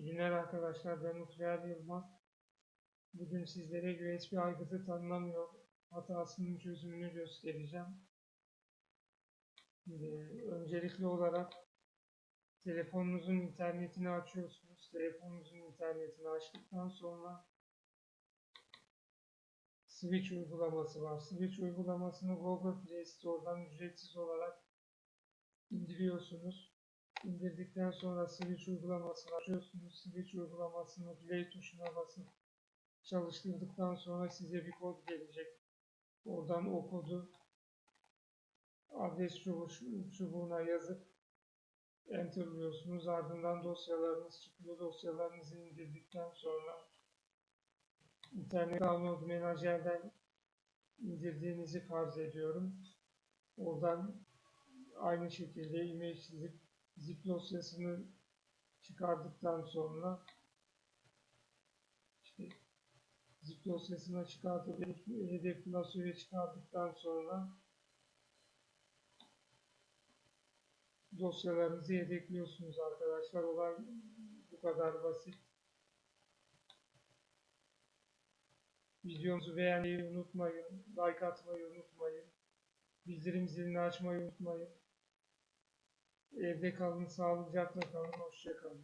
günler arkadaşlar. Ben Utreyer Yılmaz. Bugün sizlere USB aygıtı tanımlamıyor hatasının çözümünü göstereceğim. Öncelikli olarak telefonunuzun internetini açıyorsunuz. Telefonunuzun internetini açtıktan sonra Switch uygulaması var. Switch uygulamasını Google Play Store'dan ücretsiz olarak indiriyorsunuz. İndirdikten sonra Switch uygulamasını açıyorsunuz. Switch uygulamasını Play tuşuna basıp çalıştırdıktan sonra size bir kod gelecek. Oradan o kodu adres çubuğu, çubuğuna yazıp enterliyorsunuz. Ardından dosyalarınız çıkıyor. Dosyalarınızı indirdikten sonra internet download menajerden indirdiğinizi farz ediyorum. Oradan aynı şekilde image zip, zip dosyasını çıkardıktan sonra işte zip dosyasına çıkartıp hedef klasörü çıkardıktan sonra dosyalarınızı yedekliyorsunuz arkadaşlar. Olay bu kadar basit. Videomuzu beğenmeyi unutmayın. Like atmayı unutmayın. Bildirim zilini açmayı unutmayın. Evde kalın, sağlıcakla kalın, hoşça kalın.